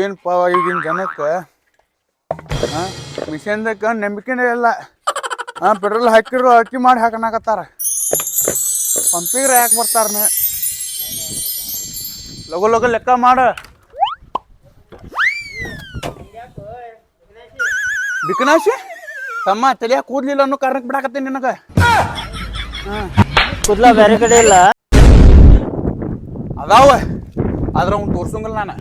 ಏನಪ್ಪ ಈಗಿನ ಜನಕ್ಕೆ? ಮಿಷನ್ದಾಗ ನಂಬಿಕೆನೇ ಇಲ್ಲ. ಹಾಂ ಪೆಟ್ರೋಲ್ ಹಾಕಿರೋ ಅಕ್ಕಿ ಮಾಡಿ ಹಾಕನಾಕತ್ತಾರ ಪಂಪಿಗ್ರೆ ಯಾಕೆ ಬರ್ತಾರ ಲಗು ಲಗು ಲೆಕ್ಕ ಮಾಡ. ಬಿಕನಾಶಿ ತಮ್ಮ ತಲಿಯಾಗ ಕೂದ್ಲಿಲ್ಲ ಅನ್ನೋ ಕಾರಣಕ್ಕೆ ಬಿಡಾಕತ್ತೀನಿ ನಿನಗೆ. ಕೂದ್ಲ ಬೇರೆ ಕಡೆ ಇಲ್ಲ. ಅದಾವ. ಆದ್ರೆ ಅವ್ನು ತೋರ್ಸಂಗಲ್ಲ ನಾನು.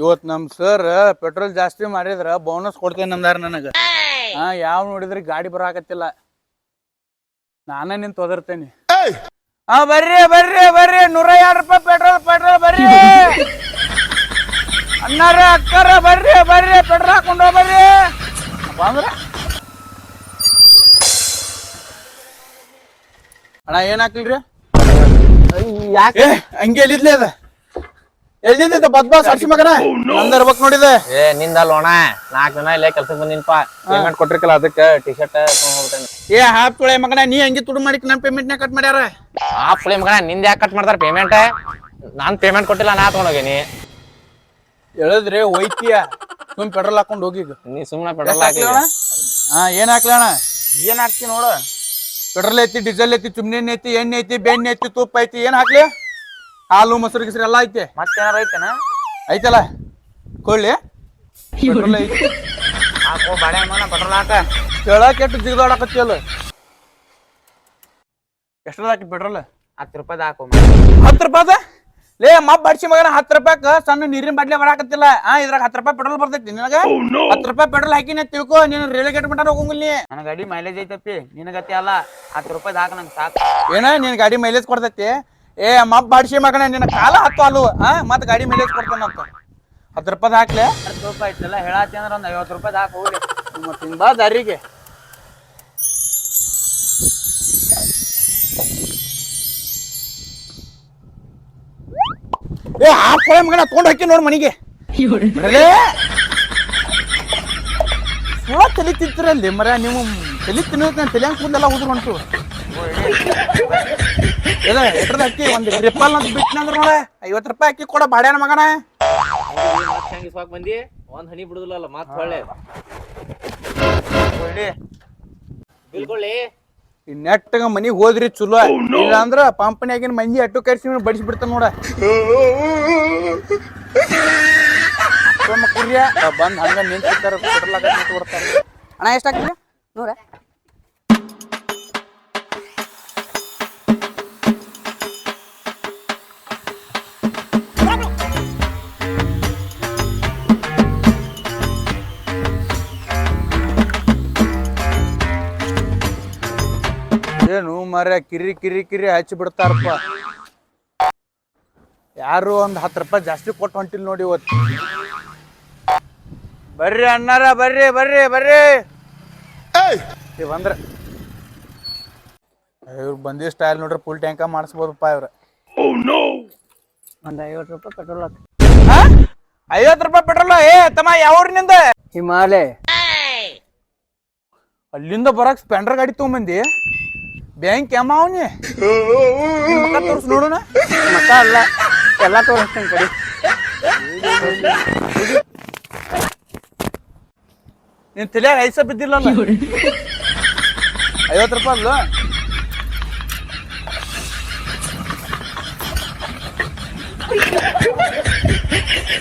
ಇವತ್ತು ನಮ್ಮ ಸರ್ ಪೆಟ್ರೋಲ್ ಜಾಸ್ತಿ ಮಾಡಿದ್ರ ಬೋನಸ್ ಕೊಡ್ತೇನೆ ನಮ್ದಾರ ನನಗೆ. ಹಾ ಯಾವ ನೋಡಿದ್ರಿ ಗಾಡಿ ಬರಾಕತ್ತಿಲ್ಲ. ನಾನೇ ನಿಂತು ಒದರ್ತೇನೆ. ಹಾ ಬರ್ರಿ ಬರ್ರಿ ಬರ್ರಿ. ನೂರ ಎರಡು ರೂಪಾಯಿ ಪೆಟ್ರೋಲ್ ಪೆಟ್ರೋಲ್ ಬರ್ರಿ. ಅಣ್ಣಾರ ಅಕ್ಕಾರ ಬರ್ರಿ ಬರ್ರಿ. ಪೆಟ್ರೋಲ್ ಹಾಕೊಂಡು ಬರ್ರಿ ಬಂದ್ರ? ಅಣ್ಣ ಏನ್ ಹಾಕ್ಲಿರಿ? ಯಾಕೆ? ಹಂಗೆ ಎಲ್ಲಿದ್ಲೆ ಅದ? ಎಲ್ಲಿದ್ದ ಬದ್ಬಾ ಸಾಕ್ಷಿ ಮಗನ? ನಂದ ಇರ್ಬೇಕು ನೋಡಿದೆ. ಏ ನಿಂದ ಅಲ್ಲೋಣ ನಾಲ್ಕು ದಿನ ಇಲ್ಲೇ ಕೆಲ್ಸಕ್ಕೆ ಬಂದಿನಪ್ಪ ಪೇಮೆಂಟ್ ಕೊಟ್ಟಿರ್ಕಲ್ಲ ಅದಕ್ಕೆ ಟಿ ಶರ್ಟ್ ಏ ಹಾಪ್ ತೊಳೆ ಮಗನ ನೀ ಹಂಗೆ ತುಡು ಮಾಡಿ ನನ್ನ ಪೇಮೆಂಟ್ನ ಕಟ್ ಮಾಡ್ಯಾರ? ಆ ಪುಳಿ ಮಗನ ನಿಂದ ಯಾಕೆ ಕಟ್ ಮಾಡ್ತಾರ ಪೇಮೆಂಟ್ ನಾನ್ ಪೇಮೆಂಟ್ ಕೊಟ್ಟಿಲ್ಲ ನಾ ತಗೊಂಡೋಗೇನಿ ಹೇಳಿದ್ರೆ ಹೋಯ್ತೀಯ? ಸುಮ್ ಪೆಟ್ರೋಲ್ ಹಾಕೊಂಡು ಹೋಗಿ ನೀ ಸುಮ್ಮನೆ ಎಷ್ಟ್ ಪೆಟ್ರೋಲ್ ಹಾಕಿ? ಹಾ ಏನ್ ಹಾಕ್ಲಣ್ಣ ಏನ್ ಹಾಕ್ತಿ ನೋಡು. ಪೆಟ್ರೋಲ್ ಐತಿ ಡೀಸೆಲ್ ಐತಿ ಚುಮ್ನಿ ಐತಿ ಎಣ್ಣೆ ಐತಿ ಬೆಣ್ಣೆ ಐತಿ ತುಪ್ಪ ಐತಿ ಏನ್ ಹಾಕ್ಲಿ? ಹಾಲು ಮೊಸರು ಗಿಸರಿ ಎಲ್ಲ ಐತಿ. ಮತ್ತೇನಾರ ಐತೆನ? ಐತಲ್ಲ ಕೊಳ್ಳಿ ಪೆಟ್ರೋಲ್ ಐತಿ. ಹಾಕೋ ಬಾಳೆ ಪೆಟ್ರೋಲ್ ಹಾಕ. ಕೇಳಕ್ ಎಷ್ಟು ಜಿಗದಾಡಕತ್ತಿಯಲ್ಲ ಎಷ್ಟ್ರದ ಹಾಕಿ ಪೆಟ್ರೋಲ್? ಹತ್ತು ರೂಪಾಯಿ ಹಾಕೋ. ಹತ್ತು ರೂಪಾಯ್ದ? ಲೇ ಮಬ್ ಬಡ್ಸಿ ಮಗನ ಹತ್ತು ರೂಪಾಯಿ ಸಣ್ಣ ನೀರಿನ ಬಾಟ್ಲಿ ಬರಾಕತ್ತಿಲ್ಲ ಆ ಇದ್ರಾಗ ಹತ್ತು ರೂಪಾಯಿ ಪೆಟ್ರೋಲ್ ಬರ್ತೈತಿ ನಿನಗ? ಹತ್ತು ರೂಪಾಯಿ ಪೆಟ್ರೋಲ್ ಹಾಕಿನ ತಿಳ್ಕೊ ನೀನು ರೈಲ್ವೆ ಗೇಟ್ ಮಟ್ಟ ಹೋಗಂಗಿಲ್ಲ ನನ್ ನನ್ನ ಗಾಡಿ ಮೈಲೇಜ್ ಐತಪ್ಪಿ ನಿನಗತಿ ಅಲ್ಲ. ಹತ್ತು ರೂಪಾಯಿ ಹಾಕ ನಂಗೆ ಸಾಕು. ಏನ ನಿನ್ ಗಾಡಿ ಮೈಲೇಜ್ ಕೊಡ್ತೈತಿ? ಏ ಮಬ್ ಬಡ್ಸಿ ಮಗನ ನಿನ್ನ ಕಾಲ ಹತ್ತು ಅಲ್ಲು. ಆ ಮತ್ತೆ ಗಾಡಿ ಮೈಲೇಜ್ ಕೊಡ್ತಾನಂತ ಹತ್ತು ರೂಪಾಯಿ ಹಾಕ್ಲೆ. ಹತ್ತು ರೂಪಾಯಿ ಇತ್ತಲ್ಲ ಹೇಳತ್ತಿ ಅಂದ್ರೆ ಒಂದು ಐವತ್ತು ರೂಪಾಯಿ ಹಾಕಿ ಹೋಗಿ ಮತ್ತೆ ಬಾ ದಾರಿಗೆ. ಏ ಹಾಕ್ಕೊಳೆ ಮಗನ ತೊಗೊಂಡು ಹಾಕಿ ನೋಡಿ ಮನಿಗೆ. ಸುಳ ತಲೆ ತಿಂತಿರಲ್ಲಿ ಮರ ನೀವು ತಲೆ ತಿನ್ನೋದು ನಾನು ತಲೆ ಕುಂದೆಲ್ಲ ಉದುರು ಹೊಂಟು. ಇಲ್ಲ ಎಟ್ರದ ಅಕ್ಕಿ ಒಂದು ಟ್ರಿಪ್ಪಲ್ ಅಂತ ಬಿಟ್ಟನಂದ್ರ ನೋಡ ಐವತ್ತು ರೂಪಾಯಿ ಅಕ್ಕಿ ಕೊಡ ಬಾಡ್ಯಾನ ಮಗನ. ಬಂದಿ ಒಂದ್ ಹನಿ ಬಿಡುದಿಲ್ಲಲ್ಲ ಮಾತು ಹೊಳ್ಳೆ ಬಿಲ್ ಕೊಳ್ಳಿ ಈ ನೆಟ್ಟಗ ಮನಿಗ್ ಹೋದ್ರಿ ಚಲೋ. ಇಲ್ಲಾಂದ್ರ ಪಂಪನ್ಯಾಗಿನ ಮಂದಿ ಅಟ್ಟು ಕರ್ಸಿ ಬಡಿಸಿ ಬಿಡ್ತಾನ ನೋಡ. ಕುರಿಯ ಕುರ್ಯ ಬಂದ್ ಹಂಗ ನಿಂತಿರ್ತಾರ ಪೆಟ್ರೋಲ್ ನಿಂತು ಬಿಡ್ತಾರ. ಅಣ್ಣ ಎಷ್ಟಾಗ್ತದೆ ನೋಡ ನೂರ. ಏನು ಮರ ಕಿರಿ ಕಿರಿ ಕಿರಿ ಹಚ್ಚಿ ಬಿಡ್ತಾರಪ್ಪ. ಯಾರು ಒಂದ್ ಹತ್ತು ರೂಪಾಯಿ ಜಾಸ್ತಿ ಕೊಟ್ಟು ಹೊಂಟಿಲ್ ನೋಡಿ ಇವತ್ತು. ಬರ್ರಿ ಅಣ್ಣಾರ ಬರ್ರಿ ಬರ್ರಿ ಬರ್ರಿ. ಬಂದ್ರ. ಇವ್ರು ಬಂದಿ ಸ್ಟೈಲ್ ನೋಡ್ರಿ ಫುಲ್ ಟ್ಯಾಂಕ ಮಾಡಿಸ್ಬೋದಪ್ಪ ಇವ್ರ. ಒಂದ್ ಐವತ್ತು ರೂಪಾಯಿ ಪೆಟ್ರೋಲ್ ಹಾಕಿ. ಐವತ್ತು ರೂಪಾಯಿ ಪೆಟ್ರೋಲ್ ಏ ತಮ್ಮ ಯಾವ್ರಿನಿಂದ ಹಿಮಾಲಯ. ಅಲ್ಲಿಂದ ಬರಕ್ ಸ್ಪೆಂಡರ್ ಗಾಡಿ ತಗೊಂಬಂದಿ? ಬ್ಯಾಂಕ್ ಅವನಿ ತೋರ್ಸ್ ನೋಡೋಣ. ಮಕ್ಕ ಅಲ್ಲ ಎಲ್ಲ ತೋರಿಸ್ತೇನೆ ಕಡೆ. ನೀನ್ ತಲೆಯಾಗ ಐಸ ಬಿದ್ದಿಲ್ಲ ಐವತ್ತು ರೂಪಾಯಿ ಅಲ್ಲ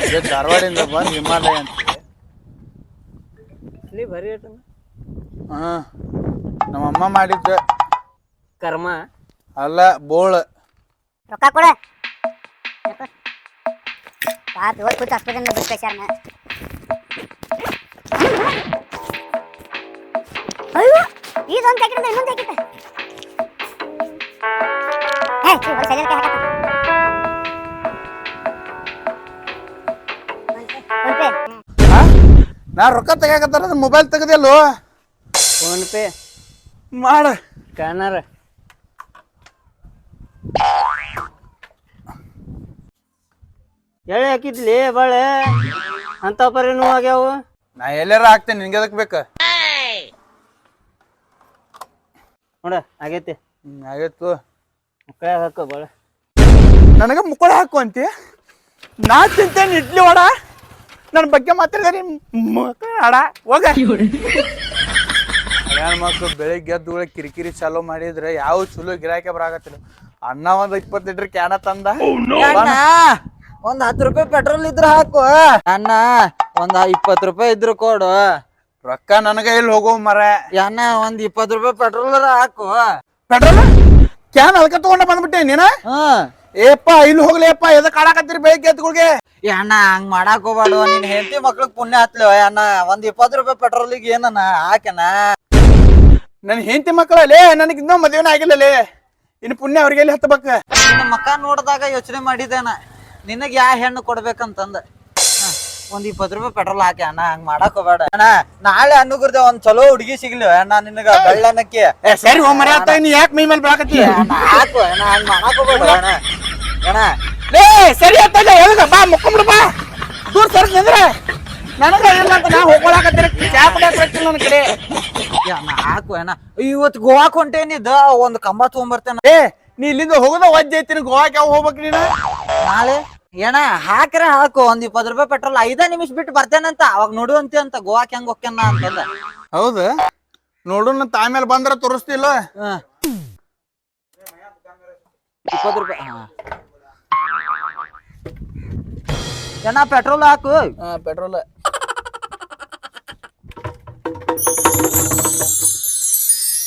ಇದು ಧಾರವಾಡಿಂದ ಬಂದು ಹಿಮಾಲಯ ಅಂತ. ಹಾ ನಮ್ಮ ಅಮ್ಮ ಮಾಡಿದ್ದ ಕರ್ಮ? ಅಲ್ಲ ಬೋಳ. ರೊಕ್ಕ ಕೊಡ. ಪಾಪ ಇವತ್ತು ಕೂತು ಹಾಸ್ಪಿಟಲ್ ಬಿಟ್ಟು ಕಳ್ಸ್ಯಾರನ ಅಯ್ಯೋ ಇದೊಂದು ಪ್ಯಾಕೆಟ್ ಇನ್ನೊಂದು ಪ್ಯಾಕೆಟ್ ಏ ಚಿ ಹೊರ ಸೈಲೆಂಟ್ ಹಾಕತ್ತ? ಫೋನ್ ಪೇ ಹಾ? ನಾ ರೊಕ್ಕ ತೆಗಿಯಾಕತ್ತಾರ ಮೊಬೈಲ್ ತೆಗದಿಲ್ಲೋ ಫೋನ್ ಪೇ ಮಾಡ. ಸ್ಕ್ಯಾನರ್ ಎಳೆ ಹಾಕಿದ್ಲಿ ಬಾಳೆ? ಅಂತ ಪರಿ ನೋವು ಆಗ್ಯಾವು? ನಾ ಎಲ್ಲಾರ ಹಾಕ್ತೇನೆ ನಿನ್ಗೆ ಅದಕ್ಕೆ ಬೇಕ? ನೋಡ ಆಗೈತಿ. ಹ್ಮ್ ಮುಕ್ಕಳ ಹಾಕ ಬಾಳೆ. ನನಗೆ ಮುಕ್ಕಳ ಹಾಕು ಅಂತಿ. ನಾ ತಿಂತೇನೆ ಇಡ್ಲಿ ವಡ. ನನ್ನ ಬಗ್ಗೆ ಮಾತಾಡಿದ್ರೆ ಮಕ್ಕಳ ಆಡ ಹೋಗ. ಮಕ್ಕಳು ಬೆಳಿಗ್ಗೆ ಎದ್ದು ಕಿರಿಕಿರಿ ಚಾಲೋ ಮಾಡಿದ್ರೆ ಯಾವ ಚಲೋ ಗಿರಾಕಿ ಬರಾಕತ್ತಿಲ್ಲ ಅಣ್ಣ ಒಂದ್ ಇಪ್ಪತ್ತು ಲೀಟರ್ ಕ್ಯಾನ ತಂದ. ಅಣ್ಣ. ಒಂದ್ ಹತ್ ರೂಪಾಯಿ ಪೆಟ್ರೋಲ್ ಇದ್ರ ಹಾಕು. ಅಣ್ಣ ಒಂದ್ ಇಪ್ಪತ್ ರೂಪಾಯಿ ಇದ್ರು ಕೊಡು. ರೊಕ್ಕ ನನಗ ಇಲ್ಲಿ ಹೋಗೋ ಮರ. ಅಣ್ಣ ಒಂದ್ ಇಪ್ಪತ್ ರೂಪಾಯಿ ಪೆಟ್ರೋಲ್ ಹಾಕು. ಪೆಟ್ರೋಲ್ ಕ್ಯಾನ್ ಅದಕ್ಕೆ ತಗೊಂಡ ಬಂದ್ಬಿಟ್ಟೆ ನೀನ? ಏಪ್ಪ ಇಲ್ಲಿ ಹೋಗ್ಲಿಯಪ್ಪ ಎದ ಆಡಾಕತ್ತೀರಿ ಬೆಳಿಗ್ಗೆ ಎದ್ದುಗಳಿಗೆ ಏ ಅಣ್ಣ ಹಂಗ್ ಮಾಡಾಕ ಹೋಗ್ಬಾರ್ದು ನಿನ್ ಹೆಂಡತಿ ಮಕ್ಳಿಗೆ ಪುಣ್ಯ ಹತ್ಲಿ. ಅಣ್ಣ ಒಂದ್ ಇಪ್ಪತ್ ರೂಪಾಯಿ ಪೆಟ್ರೋಲಿಗೆ ಏನಣ್ಣ ಹಾಕಣ್ಣ ನನ್ನ ಹೆಂಡತಿ ಮಕ್ಕಳಲ್ಲೇ ನನಗಿನ್ನೂ ಇನ್ನೂ ಮದುವೆನ ಆಗಿಲ್ಲಲೇ. ಇನ್ನು ಪುಣ್ಯ ಅವ್ರಿಗೆ ಎಲ್ಲಿ ಹತ್ತಬೇಕ? ನಿನ್ನ ಮಕ್ಕ ನೋಡಿದಾಗ ಯೋಚನೆ ಮಾಡಿದ್ದೇನ ನಿನಗೆ ಯಾ ಹೆಣ್ಣು ಕೊಡ್ಬೇಕಂತಂದ. ಹ, ಒಂದ್ ಇಪ್ಪತ್ ರೂಪಾಯಿ ಪೆಟ್ರೋಲ್ ಹಾಕಿ ಅಣ್ಣ ಹಂಗ್ ಮಾಡಕ್ ಹೋಗ್ಬೇಡ. ಅಣ್ಣ ನಾಳೆ ಅನ್ನುಗುರ್ದ ಒಂದ್ ಚಲೋ ಹುಡುಗಿ ಸಿಗ್ಲಿ ಅಣ್ಣ ನಿನಗ ಬೆಳ್ಳನಕ್ಕೆ. ಏ ಸರಿ ಹೋ ಮರ ಆತ ನೀ ಯಾಕೆ ಮೈ ಮೇಲೆ ಬೆಳಕತ್ತಿ? ಅಣ್ಣ ಹಾಕು ಅಣ್ಣ ಹಂಗ್ ಮಾಡಕ್ ಹೋಗ್ಬೇಡ ಅಣ್ಣ. ಅಣ್ಣ. ಲೇ ಸರಿ ಆತಲ್ಲ ಎದಕ ಬಾ ಮುಕ್ಕೊಂಬಿಡು ಬಾ. ದೂರ ಸರ್ ನಿಂದ್ರೆ. ನನಗ ಏನಂತ ನಾ ಹೋಗ್ಕೊಳಕತ್ತೀರ ಚಾ ಕುಡಿಯಕ್ ನನ್ನ ಕಡೆ. ಏ ಅಣ್ಣ ಹಾಕು ಅಣ್ಣ. ಇವತ್ ಗೋವಾಕ್ ಹೊಂಟೇನಿದ್ದ ಒಂದ್ ಕಂಬ ತಗೊಂಬರ್ತೇನ. ಏ ನೀ ಇಲ್ಲಿಂದ ಹೋಗುದ ವಜ್ಜೆ ಐತಿನ ಗೋವಾಕ್ ಯಾವ ಹೋಗ್ಬೇಕು ನೀನು? ನಾಳೆ? ಏನ ಹಾಕ್ರೆ ಹಾಕು. ಒಂದ್ ಇಪ್ಪತ್ ರೂಪಾಯಿ ಪೆಟ್ರೋಲ್ ಐದ ನಿಮಿಷ ಬಿಟ್ಟು ಬರ್ತೇನಂತ. ಅವಾಗ ನೋಡುವಂತೆ ಅಂತ ಗೋವಾಕ್ ಹೆಂಗ್ ಹೋಗ್ಯಾನ ಅಂತಂದ. ಹೌದು? ನೋಡು ನನ್ ಆಮೇಲೆ ಬಂದ್ರ ತೋರಿಸ್ತಿಲ್ಲ. ಹ. ಇಪ್ಪತ್ ರೂಪಾಯಿ. ಏನ ಪೆಟ್ರೋಲ್ ಹಾಕು. ಪೆಟ್ರೋಲ್.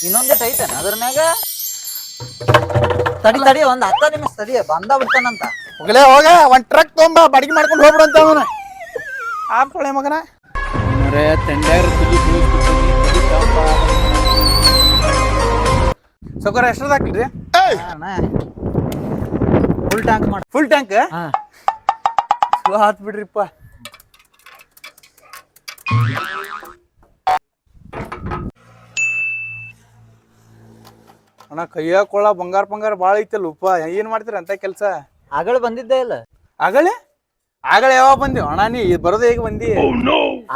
ಇನ್ನೊಂದೇಟ್ ಐತೇನ? ಅದ್ರನ್ಯಾಗ? ತಡಿ ತಡಿ ಒಂದ್ ಹತ್ತ ನಿಮಿಷ ತಡಿ ಬಂದ ಬಿಡ್ತಾನಂತ. ಹೋಗಲೇ ಹೋಗ ಒಂದ್ ಟ್ರಕ್ ತೊಗೊಂಬ ಬಡಿಗೆ ಮಾಡ್ಕೊಂಡು ಹೋಗ್ಬಿಡಂತ ಅವನ. ಆಪ್ಕೊಳ್ಳೆ ಮಗನ. ಸೌಕರ ಎಷ್ಟದ ಹಾಕಿಲ್ರಿ ಫುಲ್ ಟ್ಯಾಂಕ್ ಮಾಡಿ ಫುಲ್ ಟ್ಯಾಂಕ್ ಹಾ. ಚಲೋ ಹಾತ್ ಬಿಡ್ರಿಪ್ಪ. ಅಣ್ಣ ಕೈಯಾಗ ಕೊಳ್ಳ ಬಂಗಾರ ಬಂಗಾರ ಭಾಳ ಐತಲ್ಲ ಉಪ್ಪ ಏನ್ ಮಾಡ್ತೀರ ಅಂತ ಕೆಲಸ? ಆಗಳ ಬಂದಿದ್ದೇ ಇಲ್ಲ. ಆಗಳೆ? ಆಗಳೆ ಯಾವಾಗ ಬಂದಿ ಅಣ್ಣ ನೀ ಬರೋದೇ ಈಗ ಬಂದಿ?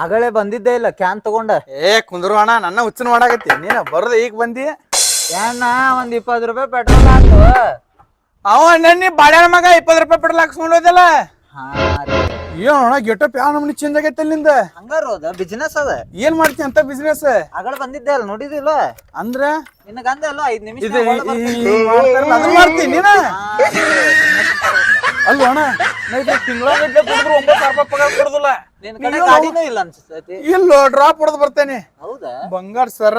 ಆಗಳೆ ಬಂದಿದ್ದೆ ಇಲ್ಲ ಕ್ಯಾನ್ ತಗೊಂಡ. ಏ ಕುಂದ್ರು ಅಣ್ಣ ನನ್ನ ಹುಚ್ಚನ ಮಾಡಾಕತ್ತಿ. ನೀನ ಬರೋದೇ ಈಗ ಬಂದಿ? ಏನ ಒಂದ್ ಇಪ್ಪತ್ ರೂಪಾಯಿ ಪೆಟ್ರೋಲ್ ಹಾಕು. ಅವ ನನ್ನ ಬಾಡ್ಯಾನ ಮಗ ಇಪ್ಪತ್ತು ರೂಪಾಯಿ ಪೆಟ್ರೋಲ್ ಹಾಕ್ಸ್ಕೊಂಡು ಹೋದಲ್ಲ? ಹಾ. ರೀ. ಏನು ಅಣ್ಣ ಗೆಟಪ್ ಯಾವ ನಮ್ನಿ ಚೇಂಜ್ ಆಗೈತೆ ಅಲ್ಲಿಂದ? ಹಂಗಾರ ಹೋದ ಬಿಸಿನೆಸ್ ಅದ. ಏನ್ ಮಾಡ್ತಿ ಅಂತ ಬಿಸ್ನೆಸ್ ಆಗಳ ಬಂದಿದ್ದೆ ಅಲ್ಲ ನೋಡಿದಿಲ್ಲ? ಅಂದ್ರ? ನಿನಗ ಅಂದೆ ಅಲ್ಲ ಐದ್ ನಿಮಿಷ ಇದು ಅದನ್ನ ಮಾಡ್ತೀನಿ ನೀನ? ಅಲ್ವ ಅಣ್ಣ ತಿಂಗಳ ಕುಡಿದ್ರು ಒಂಬತ್ತು ಸಾವಿರ ರೂಪಾಯಿ ಪಗಾರ ಕೊಡುದಿಲ್ಲ. ನಿನ್ ಕಡೆ ಗಾಡಿನೂ ಇಲ್ಲ ಇಲ್ಲೋ ಡ್ರಾಪ್ ಹೊಡೆದು ಬರ್ತೇನೆ. ಹೌದಾ? ಬಂಗಾರ ಸರ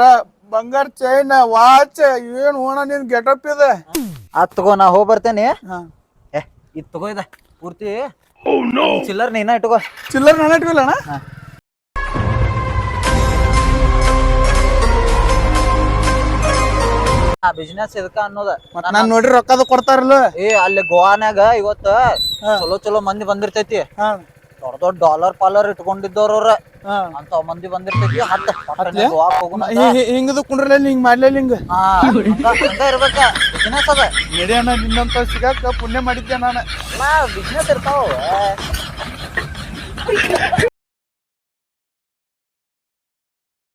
ಬಂಗಾರ ಚೈನ್ ವಾಚ್ ಏನ್ ಹೋಣ ನಿನ್ ಗೆಟಪ್ ಇದೆ? ಅದ್ ತಗೋ ನಾ ಹೋಗ್ ಬರ್ತೇನೆ. ಏ ಇದ್ ತಗೋ ಇದ ಪೂರ್ತಿ. ಚಿಲ್ಲರ್ ನೀನ ಇಟ್ಕೋ. ಚಿಲ್ಲರ್ ನಾನು ಇಟ್ಕೊಲ್ಲ ಅಣ್ಣ? ಆ ಬಿಸಿನೆಸ್ ಇದಕ್ಕ ಅನ್ನೋದ? ನಾನ್ ನೋಡ್ರಿ ರೊಕ್ಕದ ಕೊಡ್ತಾರಲ್ಲ. ಏ ಅಲ್ಲಿ ಗೋವಾನಾಗ ಇವತ್ತ ಚಲೋ ಚಲೋ ಮಂದಿ ಬಂದಿರ್ತೈತಿ. ಹಾ. ದೊಡ್ಡ ದೊಡ್ಡ ಡಾಲರ್ ಪಾಲರ್ ಇಟ್ಕೊಂಡಿದ್ದವ್ರ ಹಾ. ಅಂತ ಮಂದಿ ಬಂದಿರ್ತೈತಿ ಹತ್ತು ಪಟ್ಟನೆ ಗೋವಾಕ್ ಹೋಗುಣ ಅಂತ. ಹಿ- ಹಿ- ಹಿಂಗದು ಕುಂಡ್ರಲ್ಲ ಹಿಂಗ್ ಮಾಡ್ಲಿಲ್ಲ ಹಿಂಗ ಹಾ ಹಂಗ ಹಂಗ ಇರ್ಬೇಕ. ಬಿಸಿನೆಸ್ ಅದ. ನಡಿ ಅಣ್ಣ ನಿನ್ನಂತ ಸಿಗಾಕ ಪುಣ್ಯ ಮಾಡಿದ್ದೆ ನಾನು. ಬಿಸ್ನೆಸ್ ಇರ್ತಾವ